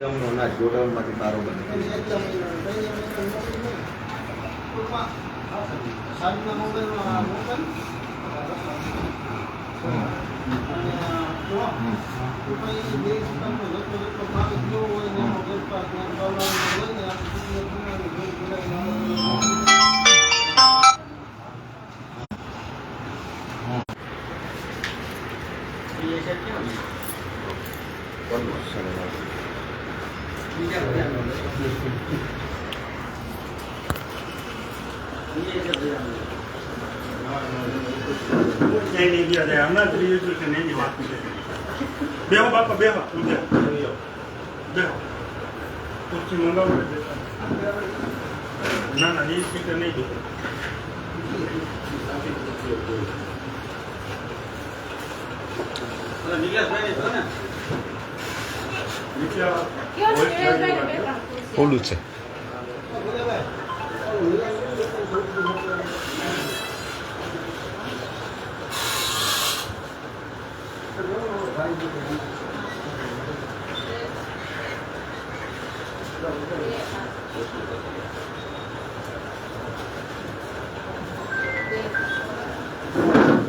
અનાજ ગોડાઉનમાંથી બારોબાર નીકળી જાય. કોનું સરેરાશ? હમણાં જ registration એની વાત છે બેહો બાપા બેહો બેહો બેહો ખુરશી મંગાવો ને ના ના એ સ્પીકર નહીં જોતો નીચે આ voice radio રાખજો. ખોલું છે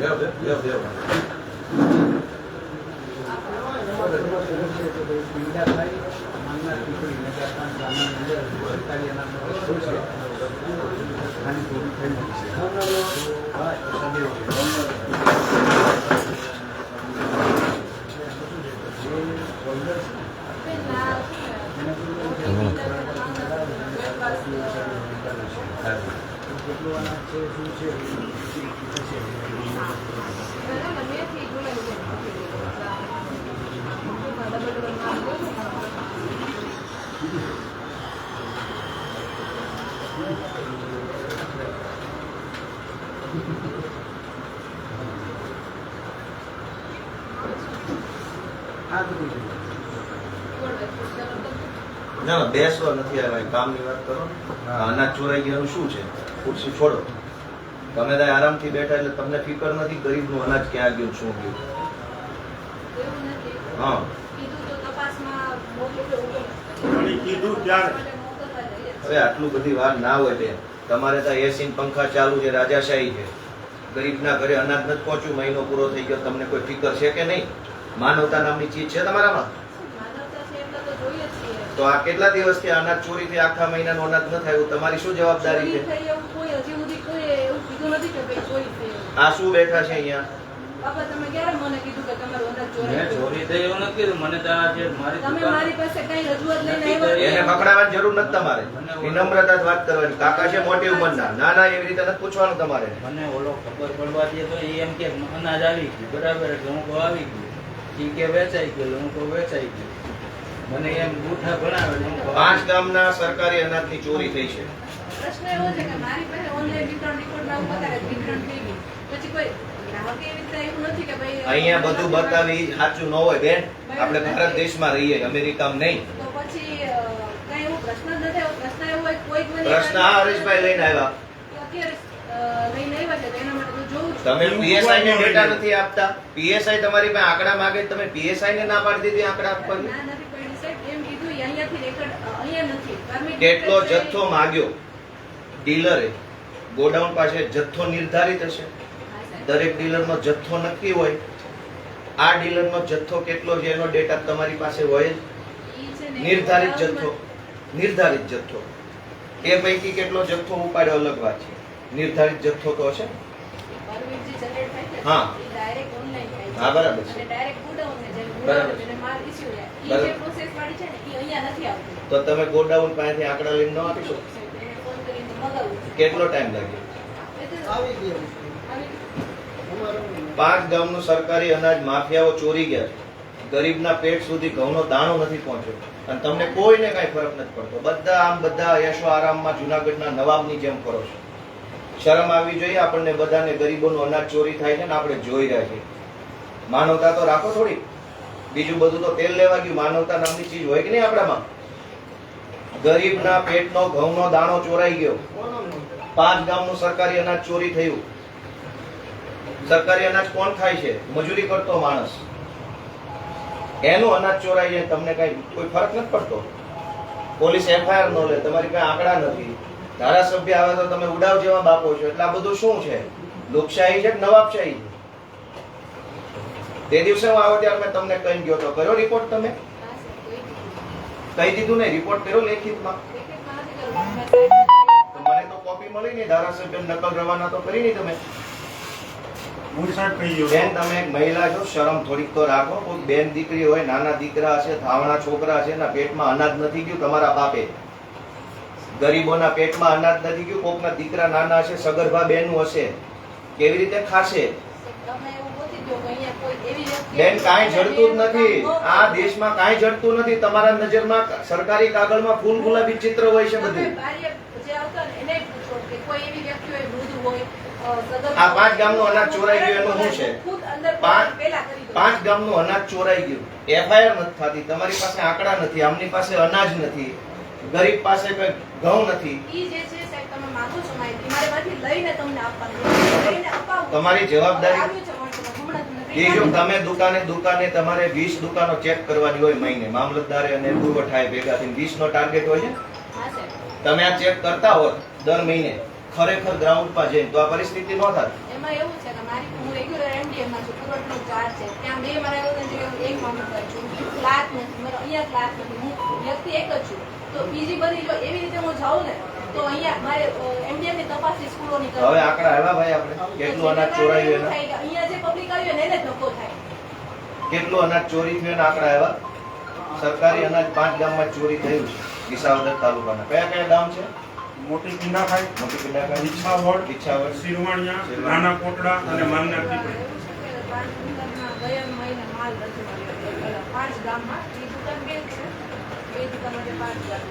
Yeah, yeah, બેહો, ના બેસવા નથી આવ્યા કામની વાત કરો. અનાજ ચોરાઈ ગયાનું શું છે? ખુરશી છોડો. તમે ત્યાં આરામથી બેઠા એટલે તમને ફિકર નથી ગરીબનું અનાજ ક્યાં ગયું શું ગયું? હા. કીધું હવે આટલું બધી વાર ના હોય બેન. તમારે ત્યાં એસી પંખા ચાલુ છે રાજાશાહી છે. ગરીબના ઘરે અનાજ નથી પહોંચ્યું મહિનો પૂરો થઈ ગયો તમને કોઈ ફિકર છે કે નહીં? માનવતા નામની ચીજ છે તમારામાં? તો આ કેટલા દિવસથી અનાજ ચોરીથી આખા મહિનાનું અનાજ ન થાય તમારી શું જવાબદારી છે? આ શું બેઠા છે અહીંયા? મેં ચોરી એવું નથી કીધું. મને તો આ જે મારી તમે દુકાન- મારી પાસે કઈ રજૂઆત લઈને નથી આવ્યા? કરી. એને પકડાવવાની જરૂર નથી તમારે. વિનમ્રતા વાત કરવાની. કાકા છે મોટી ઉંમરના. ના ના એવી રીતે પૂછવાનું તમારે. મને ઓલો ખબર પડવા દે તો એ એમ કે અનાજ આવી ગયું. બરાબર એટલે આવી ગયું. ઈ કે વેચાઈ ગયું લોકો વેચાઈ ગયું. મને એમ બુઠા ભણાવે એટલે હું કહું પાંચ ગામના સરકારી અનાજની ચોરી થઈ છે. પ્રશ્ન એવો છે કે મારી પાસે ઓનલાઈન વિતરણ રિપોર્ટ એવું બતાવે વિતરણ થઈ ગયું. પછી કોઈ ગ્રાહકે એવી રીતે એવું નથી કે ભાઈ અહીંયા બધું બતાવી સાચું ન હોય બેન. આપણે ભારત દેશમાં રહીએ અમેરિકામાં નહીં. પ્રશ્ન આ હરીશભાઈ લઈને આવ્યા. તમે પીએસઆઈ ને ડેટા નથી આપતા. પીએસઆઈ તમારી પાસે આંકડા માંગે તમે પીએસઆઈ ને ના પાડી દીધી આંકડા આપવાની ના નથી પડી સાહેબ એમ કીધું એ અહીંયાથી રેકર્ડ અહીંયા નથી. કેટલો જથ્થો માંગ્યો ડીલરે ગોડાઉન પાસે જથ્થો નિર્ધારિત હશે. દરેક ડીલરનો જથ્થો નક્કી હોય. આ ડીલરનો જથ્થો કેટલો છે એનો ડેટા તમારી પાસે હોય નિર્ધારિત જથ્થો. નિર્ધારિત જથ્થો. એ પૈકી કેટલો જથ્થો ઉપાડ્યો અલગ વાત છે. નિર્ધારિત જથ્થો તો હશે હા. હા, બરાબર છે. બરાબર તો તમે ગોડાઉન પાસેથી આંકડા લઈને ન આપી શકો. કેટલો ટાઈમ લાગ્યો પાંચ ગામનું સરકારી અનાજ માફિયાઓ ચોરી ગયા છે. ગરીબના પેટ સુધી ઘઉંનો દાણો નથી પહોંચ્યો. અને તમને કોઈને કાંઈ ફરક નથી પડતો. બધા આમ બધા યશો આરામમાં જુનાગઢના નવાબની જેમ કરો છો. શરમ આવવી જોઈએ, આપણને બધાને ગરીબોનું અનાજ ચોરી થાય છે ને આપણે જોઈ રહ્યા છીએ. માનવતા તો રાખો થોડી. બીજું બધું તો તેલ લેવા ગયું, માનવતા નામની ચીજ હોય કે નહીં આપણામાં? ગરીબના પેટનો, ઘઉંનો દાણો ચોરાઈ ગયો. પાંચ ગામનું સરકારી અનાજ ચોરી થયું. સરકારી અનાજ કોણ ખાય છે? મજૂરી કરતો માણસ. એનું અનાજ ચોરાઈ જાય, તમને કઈ કોઈ ફરક નથી પડતો? પોલીસ એફઆઈઆર નો લે, તમારી કઈ આંકડા નથી. ધારાસભ્ય આવે તો તમે ઉડાવ જેવા બાપો છો, એટલે આ બધું શું છે? લોકશાહી છે કે નવાબશાહી? છે તે દિવસે હું આવ્યો ત્યારે મેં તમને કહી ગયો તો. કર્યો રિપોર્ટ તમે. કહી દીધું ને રિપોર્ટ કર્યો લેખિતમાં? મને તો કોપી મળી નહીં. ધારાસભ્ય નકલ રવાના તો કરી નહીં તમે. બેન તમે એક મહિલા છો શરમ થોડીક તો રાખો. કોઈ બેન દીકરી હોય નાના દીકરા હશે ધાવણા છોકરા છે એના પેટમાં અનાજ નથી ગયું તમારા બાપે. ગરીબોના પેટમાં અનાજ નથી ગયું કોકના દીકરા નાના હશે સગર્ભા બેનું હશે. કેવી રીતે ખાશે? બેન કાંઈ જડતું જ નથી. આ દેશમાં કાંઈ જડતું નથી. તમારા નજરમાં સરકારી કાગળમાં ફૂલ ગુલાબી ચિત્ર હોય છે બધું. આ પાંચ ગામનું અનાજ ચોરાઈ ગયું એનું શું છે? પાંચ- ગામનું અનાજ ચોરાઈ ગયું. એફઆઈઆર નથી થતી. તમારી પાસે આંકડા નથી. આમની પાસે અનાજ નથી. ગરીબ પાસે કઈ ઘઉં નથી. તમારી જવાબદારી- તમે દુકાને દુકાને તમારે 20 દુકાનો ચેક કરવાની હોય મહિને મામલતદારે અને પુરવઠાએ ભેગા થઈને 20 નો ટાર્ગેટ હોય છે? તમે આ ચેક કરતા હોત દર મહિને ખરેખર ગ્રાઉન્ડ પર જઈને તો આ પરિસ્થિતિ ન થાય? એમાં એવું છે કે મારી હું રેગ્યુલર એમડીએમમાં છું પુરવઠનો ચાર્જ છે. ત્યાં બે મારા એવું નથી એક મામલતદાર છું ક્લાસ નથી મારો અહીંયા ક્લાસ નથી હું વ્યક્તિ એક જ છું. તો બીજી બધી જો એવી રીતે હું જાઉં ને તો અહીંયા મારે એમડીએમની તપાસની સ્કૂલોની. હવે આંકડા આવ્યા ભાઈ આપણે કેટલું અનાજ ચોરાયું એના? થાય કે અહીંયા જે પબ્લિક આવી હોય ને એને ધક્કો થાય. કેટલો અનાજ ચોરી થયો આંકડા આવ્યા? સરકારી અનાજ પાંચ ગામમાં ચોરી થયું છે વિસાવદર તાલુકાના. કયા કયા ગામ છે? મોટી પિંડાખાઈ મોટી પિંડાકા ઈચ્છાવડ ઈચ્છાવડ સિરવાણિયા નાના કોટડા અને માનના પાંચ ગામમાં એ દુકાન બે છે બે દુકાન માટે પાંચ ગામ.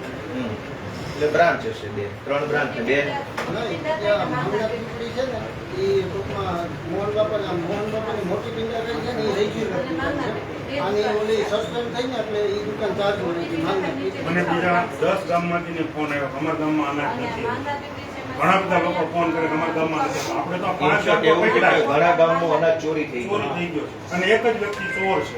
એટલે બ્રાન્ચ હશે બે ત્રણ બ્રાન્ચ બે. મને બીજા દસ ગામમાંથી ફોન આવ્યો અમારા ગામમાં અનાજ અને નથી ઘણા બધા લોકો ફોન કરે અમારા ગામમાં નથી. આપણે તો પાંચ. ઘણા ગામમાં અનાજ ચોરી થઈ ચોરી થઈ ગયો અને એક જ વ્યક્તિ ચોર છે.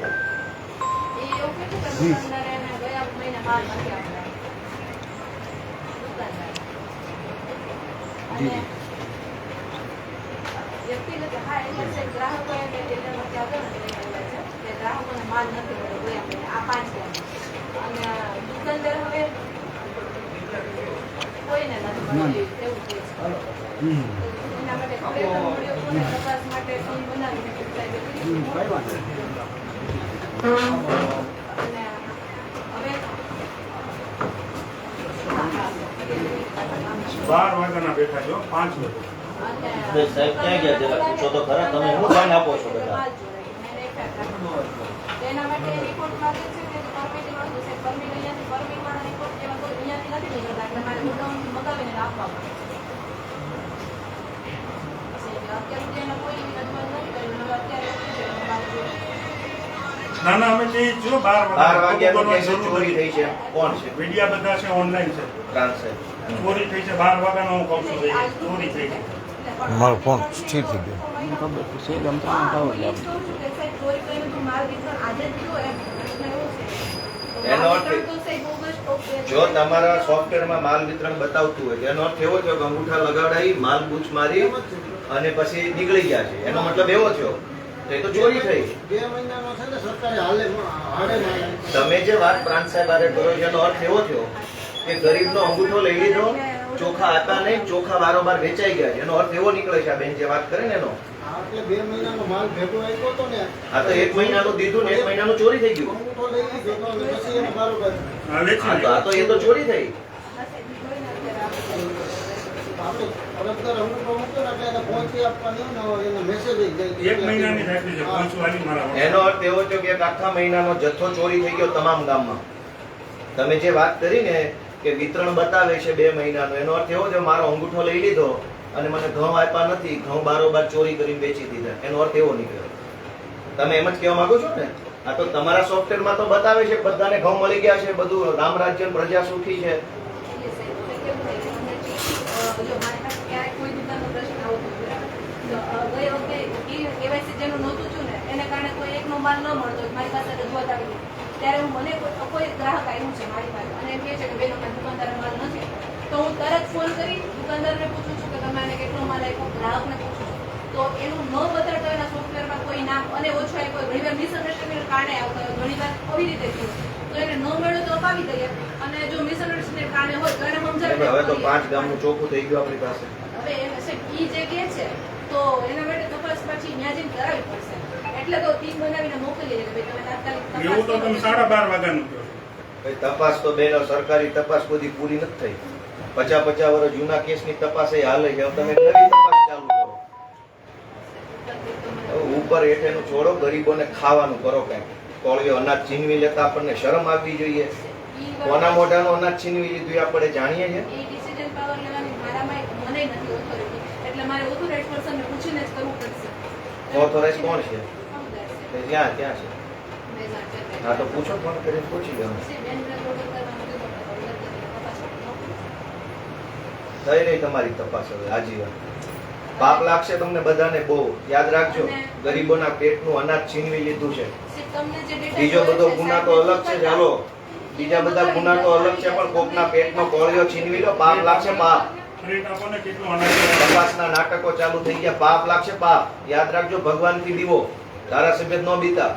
માટે ખરેખર મળ્યો કોને તપાસ માટે ટીમ બનાવીને સાહેબે કીધું. અને હવે બાર વાગ્યાના બેઠા છો પાંચ વાગે સાહેબ ક્યાં ગયા જરા પૂછો તો ખરા તમે શું ધ્યાન આપો છો બધા. ના ના અમે કહીએ છીએ બાર વાગ્યા થઈ છે. કોણ છે? મીડિયા બધા છે ઓનલાઈન છે. ચોરી થઈ છે બાર વાગ્યાનો હું કહું છું ચોરી થઈ છે. મારો ફોન સ્થિર થઈ ગયો. જ એનો અર્થ તમારા સોફ્ટવેરમાં માલ વિતરણ બતાવતું હોય એનો અર્થ એવો થયો કે અંગૂઠા લગાડાઈ માલ બૂચ મારી અને પછી નીકળી ગયા છે. એનો મતલબ એવો થયો તો એ તો ચોરી થઈ. બે મહિનાનો છે ને સરકારે હાલે તમે જે વાત પ્રાંત સાહેબ આરે કરો છો એનો અર્થ એવો થયો કે ગરીબનો અંગૂઠો લઈ લીધો ચોખા હતા નહીં ચોખા વારોબાર વેચાઈ ગયા છે. એનો અર્થ એવો નીકળે છે આ બેન જે વાત કરે ને એનો. એટલે બે મહિનાનો માલ ભેગો આપ્યો હતો ને આ તો એક મહિનાનું દીધું ને એક મહિનાનું ચોરી થઈ ગયું. બારોબાર હા, તો એ તો ચોરી થઈ. એને છે અર્થ એવો થયો કે આખા મહિનાનો જથ્થો ચોરી થઈ ગયો તમામ ગામમાં. તમે જે વાત કરી ને કે વિતરણ બતાવે છે બે મહિનાનો. એનો અર્થ એવો છે મારો અંગૂઠો લઈ લીધો અને મને ઘઉં આપ્યા નથી ઘઉં બારોબાર ચોરી કરીને વેચી દીધા. એનો અર્થ એવો નીકળ્યો. તમે એમ જ કહેવા માંગો છો ને? આ તો તમારા સોફ્ટવેરમાં તો બતાવે છે બધાને ઘઉં મળી ગયા છે બધું રામ રાજ્ય પ્રજા સુખી છે. એટલે સાહેબ, તો કેવું થાય કે તમને અ, જો મારી પાસે ક્યારેક કોઈ દુકાનનો પ્રશ્ન આવતો હોય, બરાબર? તો, અ, ગઈ વખતે ઈ જેનું નહોતું છું ને એને કારણે કોઈ એકનો માલ ન મળતો મારી પાસે રજૂઆત આવી. ત્યારે મને કોઈ- કોઈ ગ્રાહક આવ્યું છે મારી પાસે. અને એમ કહે છે કે બેન અમારા દુકાનદાર માલ નથી તો હું તરત ફોન કરી દુકાનદારને પૂછું છું કે તમે આને કેટલો માલ આપ્યો? ગ્રાહકને પૂછું છું. તો એનું ન બતાડતો એના સોફ્ટવેરમાં કોઈ નામ અને ઓછો આપ્યું ઘણીવાર મિસઅન્ડરસ્ટેન્ડિંગ કારણે આવતા હોય. ઘણીવાર આવી રીતે થયું તો એને ન મળ્યો તો અપાવી દઈએ. અને જો મિસઅન્ડરસ્ટેન્ડિંગ કારણે હોય તો એને સમજાવી હવે તો. પાંચ ગામનું ચોખ્ખું થઈ ગયું આપણી પાસે. હવે એ જે કહે છે તો એના માટે તપાસ પછી ન્યા જઈને કરાવવી પડશે. એટલે તો ટીમ બનાવીને મોકલીએ કે ભાઈ તમે તાત્કાલિક તપાસ એવું તો તમે સાડા બાર વાગ્યાનું કહો ભાઈ તપાસ તો બેનો સરકારી તપાસ બધી પૂરી નથી થઈ. પચાસ પચાસ વર્ષ જૂના કેસની તપાસ એ હાલે છે. તમે નવી તપાસ ચાલુ કરો. ઉપર હેઠેનું છોડો ગરીબોને ખાવાનું કરો કઈ. કોળીઓ અનાજ છીનવી લેતા આપણને શરમ આવવી જોઈએ. કોના મોઢાનું અનાજ છીનવી લીધું એ આપણે જાણીએ છીએ. એ ડિસિઝન પાવર લેવાની મારામાં મને નથી ઓથોરિટી એટલે મારે ઓથોરાઇઝ પર્સનને પૂછીને જ કરવું પડશે. Authorized કોણ છે? સમજાય છે. તે ક્યાં ક્યાં છે. હા તો પૂછો ફોન કરીને પૂછી મોકલી. થઈ રહી તમારી તપાસ હવે આજીવન પાપ લાગશે તમને બધાને બહુ યાદ રાખજો ગરીબોના પેટનું અનાજ છીનવી લીધું છે બીજો બધો ગુના તો અલગ છે ચાલો બીજા બધા ગુના તો અલગ છે પણ કોકના પેટનો કોળિયો છીનવી લો પાપ લાગશે પાપ. તપાસના નાટકો ચાલુ થઈ ગયા પાપ લાગશે પાપ યાદ રાખજો ભગવાનથી દીવો ધારાસભ્ય ન બીતા.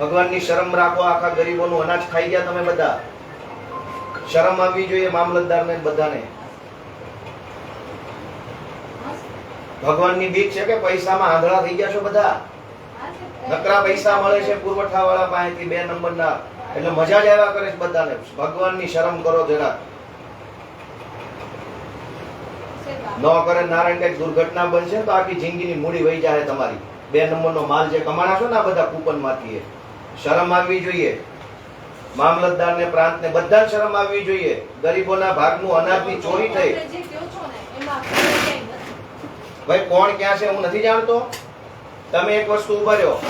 ભગવાનની શરમ રાખો, આખા ગરીબોનું અનાજ ખાઈ ગયા તમે બધા. શરમ આવવી જોઈએ મામલતદારને બધાને. ભગવાનની બીક છે કે પૈસામાં આંધળા થઈ ગયા છો બધા? નકરા પૈસા મળે છે પુરવઠા વાળા પાસેથી બે નંબરના. એટલે મજા જ આવ્યા કરે છે બધાને. ભગવાનની શરમ કરો જરા ન કરે નારાયણ કંઈક દુર્ઘટના બનશે તો આખી જિંદગીની મૂડી વહી જાય તમારી. બે નંબરનો માલ જે કમાણા છો ને આ બધા કૂપનમાંથી એ. શરમ આવવી જોઈએ. મામલતદારને, પ્રાંતને બધા શરમ આવવી જોઈએ. ગરીબોના ભાગનું અનાજની ચોરી થઈ. ને. ભાઈ, કોણ ક્યાં છે હું નથી જાણતો. તમે એક વસ્તુ ઊભા રહ્યો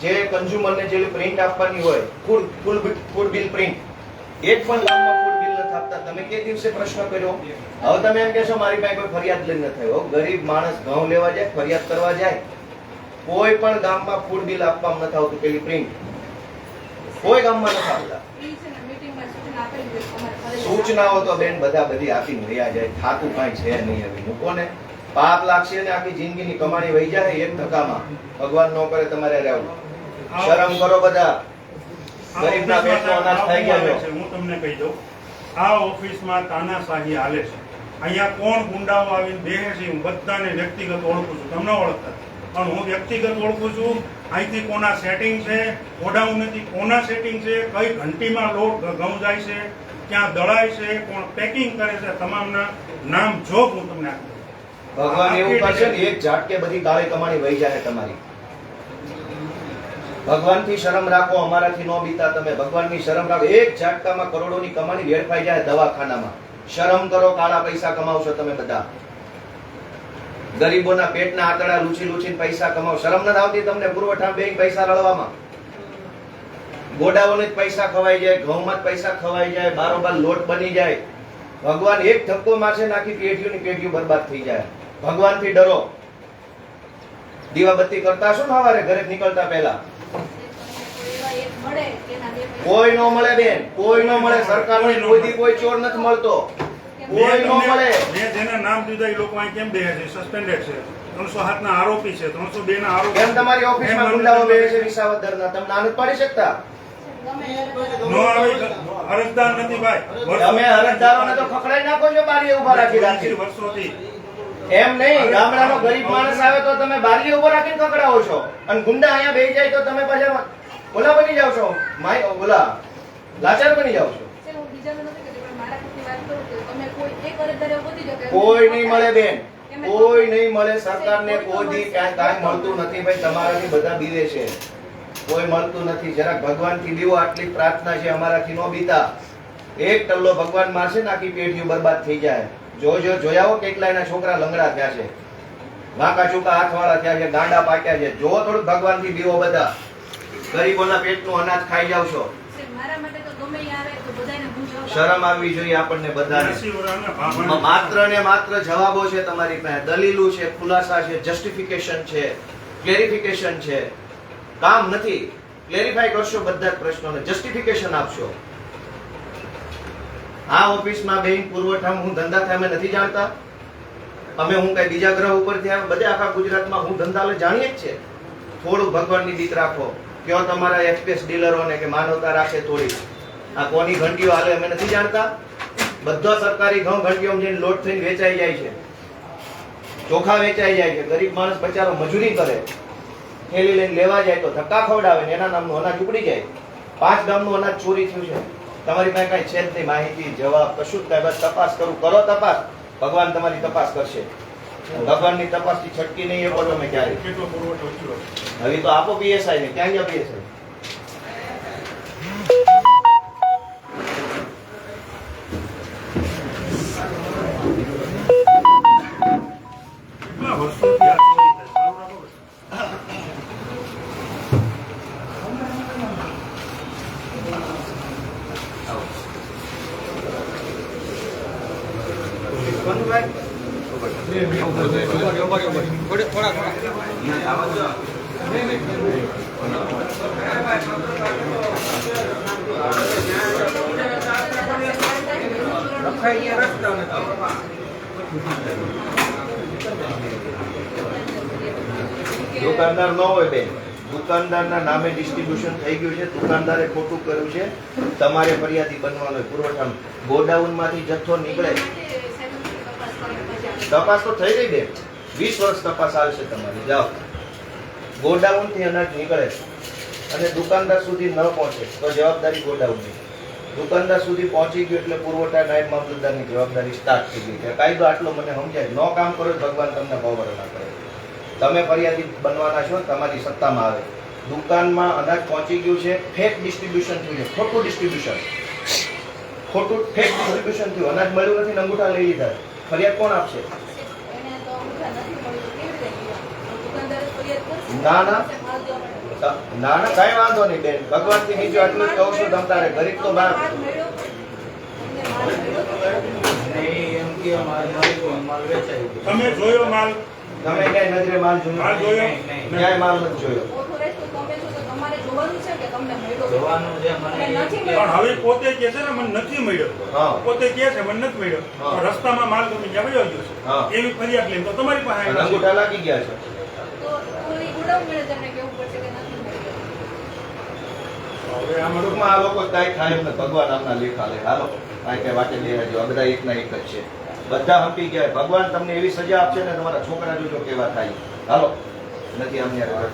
જે કન્ઝ્યુમરને જે પ્રિન્ટ આપવાની હોય food food food bill print એક પણ ગામમાં ફૂડ બિલ નથી આપતા. તમે કે દિવસે પ્રશ્ન કર્યો? હવે તમે એમ કહેશો, મારી પાસે કોઈ ફરિયાદ લઈને આવ્યો ગરીબ માણસ ઘઉં લેવા જાય, ફરિયાદ કરવા જાય. કોઈ પણ ગામમાં ફૂડ બિલ આપવામાં નથી આવતું પેલી પ્રિન્ટ કોઈ ગામમાં નથી ફરજ સૂચનાઓ તો બેન બધા બધી આપીને વયા જાય થાતું કાંઈ છે નહીં હવે મૂકો ને પાપ લાગશે ને આખી જિંદગીની કમાણી વહી જાય એક ધક્કામાં. ભગવાન નો કરે તમારે રહેવું શરમ કરો બધા. ગરીબના પેટનો અનાજ થઈ ગયા. છે, હું તમને કહી દઉં. આ ઓફિસમાં તાનાશાહી હાલે છે. અહીંયા કોણ ગુંડાઓ આવીને બેસે છે હું બધાને વ્યક્તિગત ઓળખું છું. તમને ઓળખતા પણ હું વ્યક્તિગત ઓળખું છું અહીંથી કોના સેટિંગ છે ગોડાઉનથી કોના સેટિંગ છે કઈ ઘંટીમાં લોટ ઘઉં જાય છે ક્યાં દળાય છે કોણ પેકિંગ કરે છે તમામના નામ જોબ હું તમને આપી. ભગવાન એવું કરશે ને એક ઝાટકે બધી ગાળી કમાણી વહી જાય તમારી. ભગવાનથી શરમ રાખો અમારાથી નો બીતા તમે. ભગવાનની શરમ રાખો. એક ઝાટકામાં કરોડોની કમાણી વેડફાઈ જાય દવાખાનામાં. શરમ કરો કાળા પૈસા કમાવશો તમે બધા. ગરીબોના પેટના આંતરડા લૂછી લૂછીને પૈસા કમાવ. શરમ નથી આવતી તમને પુરવઠા બેંક પૈસા રળવામાં. ગોડાઓને જ પૈસા ખવાઈ જાય ઘઉંમાં જ પૈસા ખવાઈ જાય બારોબાર લોટ બની જાય. ભગવાન એક ધક્કો મારશે નાખી પેઢીઓની પેઢીઓ બરબાદ થઈ જાય. ભગવાનથી ડરો. દીવાબત્તી કરતા શું સવારે ઘરે નીકળતા પહેલા? કોઈ નો મળે બેન કોઈ નો મળે. સરકાર કોઈ ચોર નથી મળતો. કોઈ નો મળે. મેં જેના નામ દીધા એ લોકો અહીં કેમ બેસે છે? સસ્પેન્ડેડ છે. ત્રણસો સાત ના આરોપી છે. ત્રણસો બે ના આરોપી કેમ તમારી ઓફિસમાં એમ ગુંડાઓ બેસે છે વિસાવદરના. તમે ના પાડી શકતા? નો આવે અરજદાર નથી ભાઈ. તમે અરજદારોને તો ખખડાઈ નાખો છો બારીએ ઊભા રાખી રાખી. વર્ષોથી. એમ નહીં ગામડાનો ગરીબ માણસ આવે તો તમે બારીએ ઊભો રાખીને ખખડાવો છો. અને ગુંડા અહીંયા બેસી જાય તો તમે પાછા ઓલા બની જાવ છો. માય ઓલા લાચાર બની જાવ છો છે, હું બીજાને નથી કહેતી, પણ મારા ખુદની વાત કરું કે તમે કોઈ જો નહીં મળે બેન. કોઈ નહીં મળે સરકારને કોઈ દી કાંઈ કાંઈ મળતું નથી ભાઈ તમારાથી બધા બીવે છે. કોઈ મળતું નથી. જરાક ભગવાનથી બીવો આટલી પ્રાર્થના છે અમારાથી નો બીતા. એક ટલ્લો ભગવાન મારશે ને આખી પેઢીઓ બરબાદ થઈ જાય. જોજો જોયાઓ કેટલા એના છોકરા લંગડા થયા છે. વાંકા ચૂકા હાથવાળા થયા છે ગાંડા પાક્યા છે. જો થોડુંક ભગવાનથી બીવો બધા. ગરીબોના પેટનું અનાજ ખાઈ જાવ છો. મારા માટે તો ગમે આવે શરમ આવવી જોઈએ આપણને બધાને. માત્ર ને માત્ર જવાબો છે તમારી પાસે. દલીલો છે ખુલાસા છે જસ્ટિફિકેશન છે ક્લેરિફિકેશન છે. કામ નથી. ક્લેરિફાઈ કરશો બધા જ પ્રશ્નોને. જસ્ટિફિકેશન આપશો. આ ઓફિસમાં બેંક પુરવઠા હું ધંધા થાય અમે નથી જાણતા. અમે હું કઈ બીજા ગ્રહ ઉપર થયા બધા આખા ગુજરાતમાં હું ધંધા જાણીએ જ છે. થોડું ભગવાનની બીક રાખો. કયો તમારા એક્સપ્રેસ ડીલરોને કે માનવતા રાખે થોડી આ કોની ઘંટીઓ હાલે અમે નથી જાણતા. બધા સરકારી ઘઉં ઘંટીઓ જઈને લોટ થઈને વેચાઈ જાય છે. ચોખા વેચાઈ જાય છે. ગરીબ માણસ બચારો મજૂરી કરે. થેલી લઈને લેવા જાય તો ધક્કા ખવડાવે ને એના નામનું અનાજ ઉપડી જાય. પાંચ ગામનું અનાજ ચોરી થયું છે. તમારી પાસે કઈ છે જ નહીં. માહિતી જવાબ કશું જ બસ તપાસ કરું. કરો તપાસ. ભગવાન તમારી તપાસ કરશે. ભગવાનની તપાસથી છટકી નહીં એ બોલો તમે ક્યારે કેટલો પુરવઠો થયો હવે તો આપો પીએસઆઈ ને. ક્યાં ગયા પીએસઆઈ? દુકાનદાર ન હોય બેન. દુકાનદારના નામે ડિસ્ટ્રીબ્યુશન થઈ ગયું છે. દુકાનદારે ખોટું કર્યું છે. તમારે ફરિયાદી બનવાનો. પુરવઠા ગોડાઉનમાંથી જથ્થો નીકળે. તપાસ તો થઈ ગઈ બેન. વીસ વર્ષ તપાસ આવશે તમારી. જાઓ. ગોડાઉનથી અનાજ નીકળે. અને દુકાનદાર સુધી ન પહોંચે તો જવાબદારી ગોડાઉનની. દુકાનદાર સુધી પહોંચી ગયું એટલે પુરવઠા નાયબ મામલતદારની જવાબદારી સ્ટાર્ટ થઈ ગઈ કે કાયદો આટલો મને સમજાય. ન કામ કરો ભગવાન તમને પાવર ના કરે. તમે ફરિયાદી બનવાના છો તમારી સત્તામાં આવે. દુકાનમાં અનાજ પહોંચી ગયું છે ફેક ડિસ્ટ્રીબ્યુશન થયું છે. ખોટું ડિસ્ટ્રીબ્યુશન ખોટું ફેક ડિસ્ટ્રીબ્યુશન થયું. અનાજ મળ્યું નથી અંગૂઠા લઈ લીધા. ફરિયાદ કોણ આપશે. ના, ના. ના ના કઈ વાંધો નહીં બેન. ભગવાનથી બીજું આટલું જ કહું છું તમ તારે ગરીબ તો ગયો. તમે જોયો માલ? તમે ક્યાંય નજરે માલ માલ જોયો. ક્યાંય માલ નથી જોયો. Authorized તો તમે છો તો તમારે જોવાનું છે કે તમને મળ્યો? કે જોવાનું છે મને અને નથી એમ કે- પણ હવે પોતે કે છે ને મને નથી મળ્યો. હા. પોતે કે છે મને નથી મળ્યો. રસ્તામાં માલ તમે જ્યાં વયો ગયો છે એવી ફરિયાદ લઈને તો તમારી પાસે. અંગૂઠા લાગી ગયા છે તો ઓલી ગોડાઉન મેનેજરને કહેવું પડશે કે નથી મળ્યો હવે આમાં ટૂંકમાં આ લોકો કાંઈ થાય એમ ભગવાન આમના લેખા લે. હાલો, કાંઈ કઈ વાટે લેવા જો બધા એકના એક જ છે. બધા હંપી ગયા. ભગવાન તમને એવી સજા આપશે ને તમારા છોકરા જોજો કેવા થાય. હાલો, નથી આમને